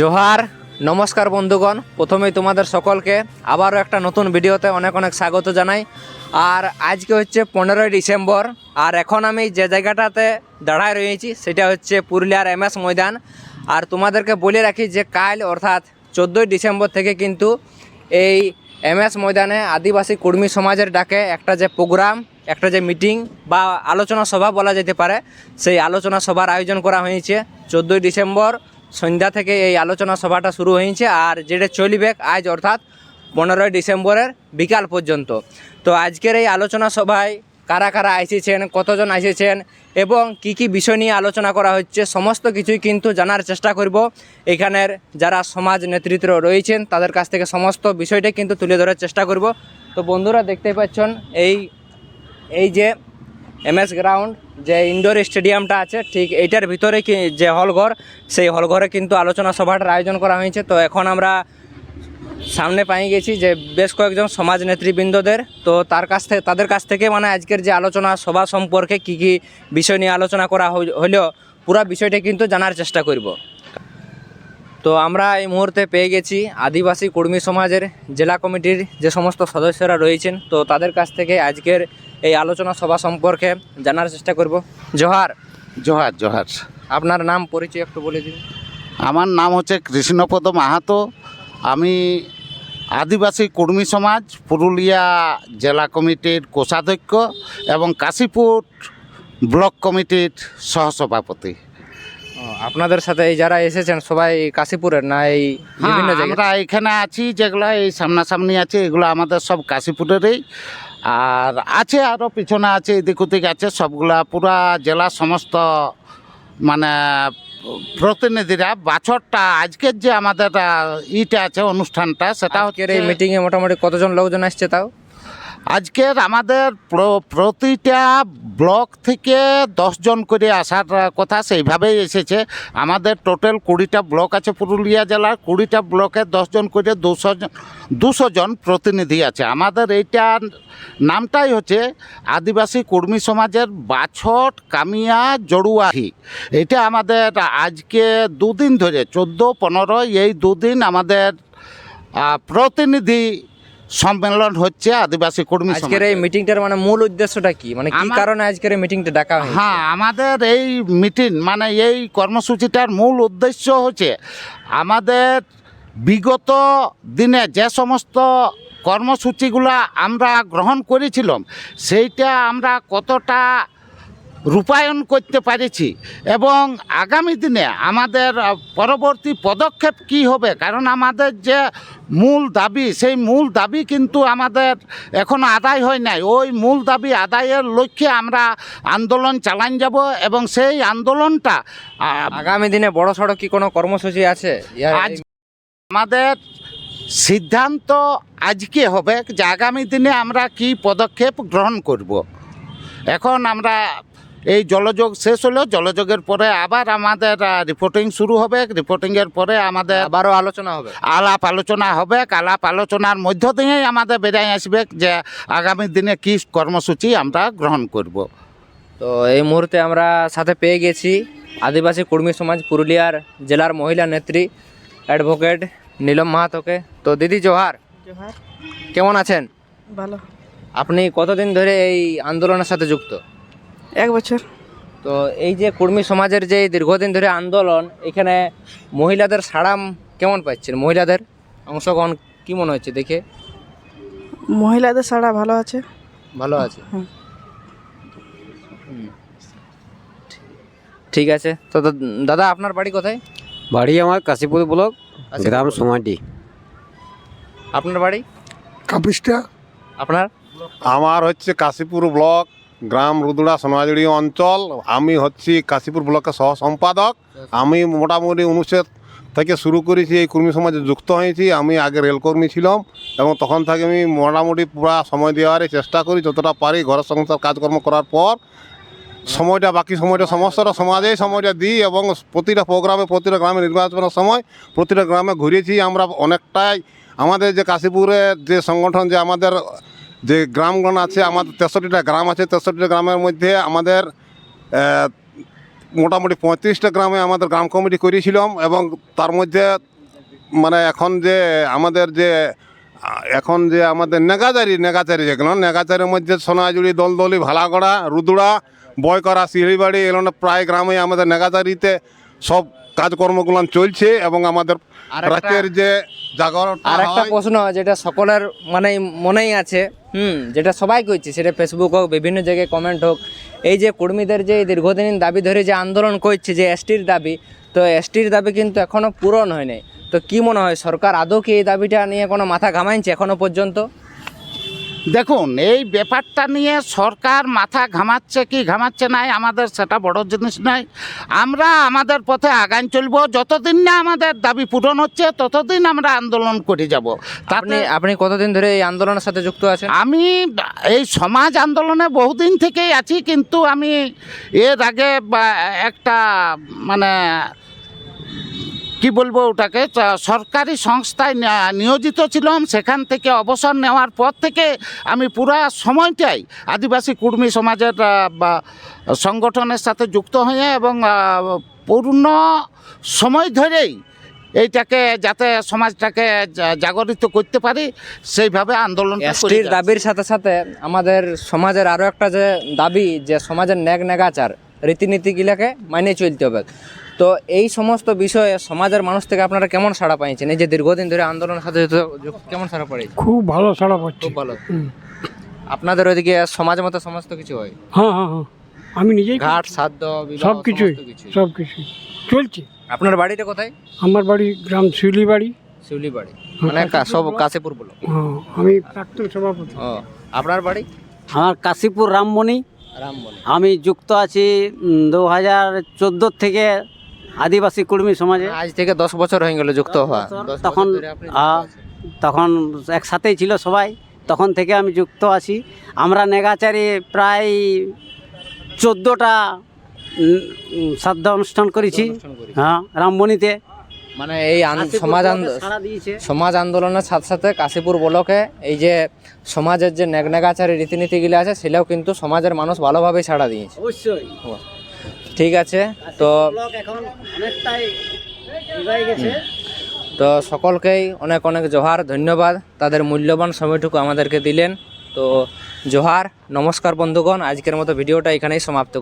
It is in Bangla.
জোহার, নমস্কার বন্ধুগণ। প্রথমেই তোমাদের সকলকে আবারও একটা নতুন ভিডিওতে অনেক অনেক স্বাগত জানাই। আর আজকে হচ্ছে পনেরোই ডিসেম্বর, আর এখন আমি যে জায়গাটাতে দাঁড়ায় রয়েছি সেটা হচ্ছে পুরুলিয়ার এম এস ময়দান। আর তোমাদেরকে বলে রাখি যে কাল অর্থাৎ চোদ্দোই ডিসেম্বর থেকে কিন্তু এই এম এস ময়দানে আদিবাসী কর্মী সমাজের ডাকে একটা যে প্রোগ্রাম, একটা যে মিটিং বা আলোচনা সভা বলা যেতে পারে, সেই আলোচনা সভার আয়োজন করা হয়েছে। চোদ্দোই ডিসেম্বর সন্ধ্যা থেকে এই আলোচনা সভাটা শুরু হয়েছে আর যেটা চলবে আজ অর্থাৎ পনেরোই ডিসেম্বরের বিকাল পর্যন্ত। তো আজকের এই আলোচনা সভায় কারা কারা এসেছেন, কতজন এসেছেন এবং কি কি বিষয় নিয়ে আলোচনা করা হচ্ছে, সমস্ত কিছুই কিন্তু জানার চেষ্টা করব। এখানের যারা সমাজ নেতৃত্ব রয়েছেন, তাদের কাছ থেকে সমস্ত বিষয়টাই কিন্তু তুলে ধরার চেষ্টা করব। তো বন্ধুরা দেখতে পাচ্ছেন, এই এই যে এমএস গ্রাউন্ড যে ইনডোর স্টেডিয়ামটা আছে, ঠিক এইটার ভিতরে কি যে হলঘর, সেই হলঘরে কিন্তু আলোচনা সভাটার আয়োজন করা হয়েছে। তো এখন আমরা সামনে পাই গেছি যে বেশ কয়েকজন সমাজ নেতৃবৃন্দদের। তো তার কাছ থেকে তাদের কাছ থেকে মানে আজকের যে আলোচনা সভা সম্পর্কে কি কি বিষয় নিয়ে আলোচনা করা হলেও পুরো বিষয়টা কিন্তু জানার চেষ্টা করব। তো আমরা এই মুহূর্তে পেয়ে গেছি আদিবাসী কর্মী সমাজের জেলা কমিটির যে সমস্ত সদস্যরা রয়েছেন। তো তাদের কাছ থেকে আজকের এই আলোচনা সভা সম্পর্কে জানার চেষ্টা করব। জোহার। জোহার জোহার। আপনার নাম পরিচয় একটু বলে দিন আমার নাম হচ্ছে কৃষ্ণপদ মাহাতো। আমি আদিবাসী কর্মী সমাজ পুরুলিয়া জেলা কমিটির কোষাধ্যক্ষ এবং কাশীপুর ব্লক কমিটির সহসভাপতি। আপনাদের সাথে এই যারা এসেছেন সবাই কাশীপুরের না এই হ্যাঁ, বিভিন্ন জায়গায়? আমরা এখানে আছি যেগুলো এই সামনাসামনি আছে এগুলো আমাদের সব কাশীপুরেরই। আর আছে আরও পিছনে আছে এদিক ওদিক আছে সবগুলা পুরা জেলা সমস্ত মানে প্রতিনিধিরা বাছরটা আজকের যে আমাদের ইটা আছে অনুষ্ঠানটা সেটা হচ্ছে এই মিটিংয়ে মোটামুটি কতজন লোকজন আসছে তাও? আজকের আমাদের প্র- প্রতিটা ব্লক থেকে দশজন করে আসার কথা সেইভাবেই এসেছে। আমাদের টোটাল কুড়িটা ব্লক আছে পুরুলিয়া জেলার, কুড়িটা ব্লকে দশজন করে দুশো জন দুশো জন প্রতিনিধি আছে। আমাদের এইটার নামটাই হচ্ছে আদিবাসী কর্মী সমাজের বাছট, কামিয়া, জড়ুয়াহি। এটা আমাদের আজকে দুদিন ধরে, চোদ্দ, পনেরো, এই দুদিন আমাদের প্রতিনিধি সম্মেলন হচ্ছে আদিবাসী কর্মী আজকের এই মিটিংটার মানে মূল উদ্দেশ্যটা কি? মানে কি কারণে আজকের এই মিটিংটা ডাকা হয়েছে? হ্যাঁ আমাদের এই মিটিং মানে এই কর্মসূচিটার মূল উদ্দেশ্য হচ্ছে আমাদের বিগত দিনে যে সমস্ত কর্মসূচিগুলো আমরা গ্রহণ করেছিলাম সেইটা আমরা কতটা রূপায়ণ করতে পেরেছি। এবং আগামী দিনে আমাদের পরবর্তী পদক্ষেপ কি হবে? কারণ আমাদের যে মূল দাবি সেই মূল দাবি কিন্তু আমাদের এখনও আদায় হয় নাই। ওই মূল দাবি আদায়ের লক্ষ্যে আমরা আন্দোলন চালান যাব এবং সেই আন্দোলনটা আগামী দিনে বড় সড়ো কি কোনো কর্মসূচি আছে? আজ আমাদের সিদ্ধান্ত আজকে হবে যে আগামী দিনে আমরা কি পদক্ষেপ গ্রহণ করব। এখন আমরা এই জলযোগ শেষ হলো। জলযোগের পরে আবার আমাদের রিপোর্টিং শুরু হবে। রিপোর্টিংয়ের পরে আমাদের আবারও আলোচনা হবে। আলাপ আলোচনা হবে। আলাপ আলোচনার মধ্য দিয়েই আমাদের বেরিয়ে আসবে যে আগামী দিনে কি কর্মসূচি আমরা গ্রহণ করব। তো এই মুহূর্তে আমরা সাথে পেয়ে গেছি আদিবাসী কর্মী সমাজ পুরুলিয়ার জেলার মহিলা নেত্রী অ্যাডভোকেট নীলম মাহাতোকে। তো দিদি জোহার জোহার। কেমন আছেন? ভালো। আপনি কতদিন ধরে এই আন্দোলনের সাথে যুক্ত? এক বছর। তো এই যে কর্মী সমাজের যে দীর্ঘদিন ধরে আন্দোলন এখানে মহিলাদের সাড়াম কেমন পাচ্ছেন? মহিলাদের অংশগ্রহণ কি মনে হচ্ছে দেখে? মহিলাদের সাড়া ভালো আছে। ভালো আছে। ঠিক আছে। তো দাদা আপনার বাড়ি কোথায়? বাড়ি আমার কাশীপুর ব্লক গ্রাম সমাডি আপনার বাড়ি? কাপিসটা। আপনার? আমার হচ্ছে কাশীপুর ব্লক গ্রাম রুদুড়া সোনাঝুড়ি অঞ্চল, আমি হচ্ছি কাশীপুর ব্লকের সহ সম্পাদক আমি মোটামুটি উনিশের থেকে শুরু করেছি, এই কর্মী সমাজে যুক্ত হয়েছি। আমি আগে রেলকর্মী ছিলাম এবং তখন থেকে আমি মোটামুটি পুরো সময় দেওয়ারই চেষ্টা করি, যতটা পারি ঘরের সংসার কাজকর্ম করার পর। সময়টা, বাকি সময়টা, সমস্তটা সমাজেই সময়টা দিই এবং প্রতিটা প্রোগ্রামে, প্রতিটা গ্রামে নির্বাচনের সময় প্রতিটা গ্রামে ঘুরেছি। আমরা অনেকটাই আমাদের যে কাশীপুরের যে সংগঠন, যে আমাদের যে গ্রামগণ আছে আমাদের তেষট্টিটা গ্রাম আছে তেষট্টিটা গ্রামের মধ্যে আমাদের মোটামুটি পঁয়ত্রিশটা গ্রামে আমাদের গ্রাম কমিটি করেছিলাম এবং তার মধ্যে মানে এখন যে আমাদের যে এখন যে আমাদের নেগাচারি নেগাচারি যেগুলো নেগাচারির মধ্যে সোনাঝুরি দলদলি ভালাগড়া রুদুড়া বয়করা সিঁড়িবাড়ি এগুলো প্রায় গ্রামে আমাদের নেগাচারিতে সব কাজকর্মগুলো চলছে এবং আমাদের রাতের যে জাগরণ আর একটা প্রশ্ন যেটা সকলের মানে মনেই আছে। হুম, যেটা সবাই করছে সেটা ফেসবুক হোক, বিভিন্ন জায়গায় কমেন্ট হোক। এই যে কর্মীদের যে দীর্ঘদিন দাবি ধরে যে আন্দোলন করছে, যে এসটির দাবি, তো এসটির দাবি কিন্তু এখনও পূরণ হয়নি তো কি মনে হয়, সরকার আদৌ কি এই দাবিটা নিয়ে কোনো মাথা ঘামাইছে এখনও পর্যন্ত? দেখুন এই ব্যাপারটা নিয়ে সরকার মাথা ঘামাচ্ছে কি ঘামাচ্ছে নাই আমাদের সেটা বড় জিনিস নাই আমরা আমাদের পথে আগান চলব যতদিন না আমাদের দাবি পূরণ হচ্ছে ততদিন আমরা আন্দোলন করে যাব। আপনি তাতে আপনি কতদিন ধরে এই আন্দোলনের সাথে যুক্ত আছেন? আমি এই সমাজ আন্দোলনে বহুদিন থেকেই আছি কিন্তু আমি এর আগে একটা মানে কি বলব ওটাকে? সরকারি সংস্থায় নিয়োজিত ছিলাম সেখান থেকে অবসর নেওয়ার পর থেকে আমি পুরা সময়টাই আদিবাসী কুর্মী সমাজের সংগঠনের সাথে যুক্ত হয়ে এবং পূর্ণ সময় ধরেই এইটাকে যাতে সমাজটাকে জাগরিত করতে পারি সেইভাবে আন্দোলন এসটির দাবির সাথে সাথে আমাদের সমাজের আরও একটা যে দাবি যে সমাজের ন্যাগ নেগাচার রীতিনীতিগুলোকে মানিয়ে চলতে হবে। তো এই সমস্ত বিষয়ে সমাজের মানুষ থেকে আপনারা কেমন সাড়া পাইছেন? এই যে দীর্ঘদিন ধরে আন্দোলনের সাথে কেমন সাড়া পাইছে খুব ভালো সাড়া পাচ্ছি। খুব ভালো। আপনাদের ওইদিকে সমাজ মতো সমস্ত কিছু হয়? হ্যাঁ হ্যাঁ হ্যাঁ। আমি নিজেই ঘাট সাধ্য সব কিছুই কিছুই। সব কিছুই। চলছে। আপনার বাড়িটা কোথায়? আমার বাড়ি গ্রাম শিউলি বাড়ি। শিউলি বাড়ি। মানে সব কাশীপুর। বলো। হ্যাঁ আমি প্রাক্তন সভাপতি। আপনার বাড়ি? আমার কাশীপুর রামমণি রামবনি। আমি যুক্ত আছি দু হাজার চোদ্দ থেকে আদিবাসী কুর্মী সমাজে। আজ থেকে দশ বছর হয়ে গেল যুক্ত হওয়া। তখন। তখন একসাথেই ছিল সবাই। তখন থেকে আমি যুক্ত আছি। আমরা নেগাচারি প্রায় চোদ্দোটা শ্রাদ্ধ অনুষ্ঠান করেছি। হ্যাঁ রামমণিতে মানে এই সমাজ সমাজ আন্দোলনের সাথে সাথে কাশীপুর ব্লকে এই যে সমাজের যে নেগনেগাচারী রীতিনীতিগুলি আছে সেটাও কিন্তু সমাজের মানুষ ভালোভাবেই ছাড়া দিয়েছে। অবশ্যই। ঠিক আছে তো এখন অনেকটাই গেছে। তো সকলকেই অনেক অনেক জোহার ধন্যবাদ। তাদের মূল্যবান সময়টুকু আমাদেরকে দিলেন। তো জোহার নমস্কার বন্ধুগণ আজকের মতো ভিডিওটা এখানেই সমাপ্ত